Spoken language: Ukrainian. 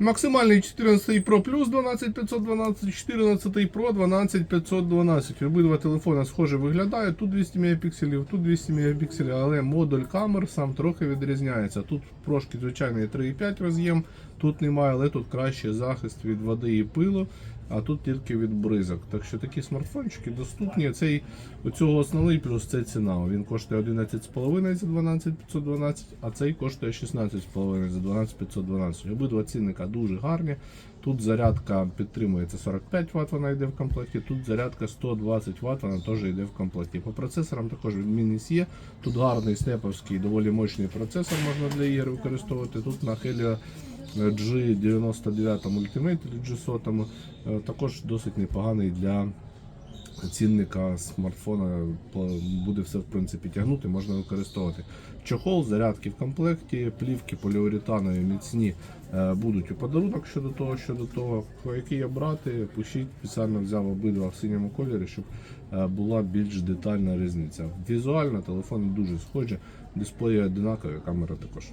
Максимальний 14 Pro Plus 12512, 14 Pro 12512. Обидва телефони схоже виглядають. Тут 200 Мп, тут 200 Мп, але модуль камер сам трохи відрізняється. Тут трошки звичайний 3,5 роз'єм, тут немає, але тут краще захист від води і пилу, а тут тільки від бризок. Так що такі смартфончики доступні. Цей у цього основний плюс це ціна. Він коштує 11,5 за 12512, а цей коштує 16,5 за 12512. Обидва цінника дуже гарні. Тут зарядка підтримується 45 Вт, вона йде в комплекті. Тут зарядка 120 Вт, вона теж йде в комплекті. По процесорам також відмінність є. Тут гарний степовський, доволі мощний процесор можна для ігор використовувати. Тут на Helio G99 Ultimate чи G100 е, також досить непоганий для цінника смартфона буде все в принципі тягнути, можна використовувати. Чохол, зарядки в комплекті, плівки поліуретанові міцні е, будуть у подарунок щодо того, щодо того, який обрати, пишіть, спеціально взяв обидва в синьому кольорі, щоб е, була більш детальна різниця. Візуально телефони дуже схожі, дисплеї одинакові, камера також.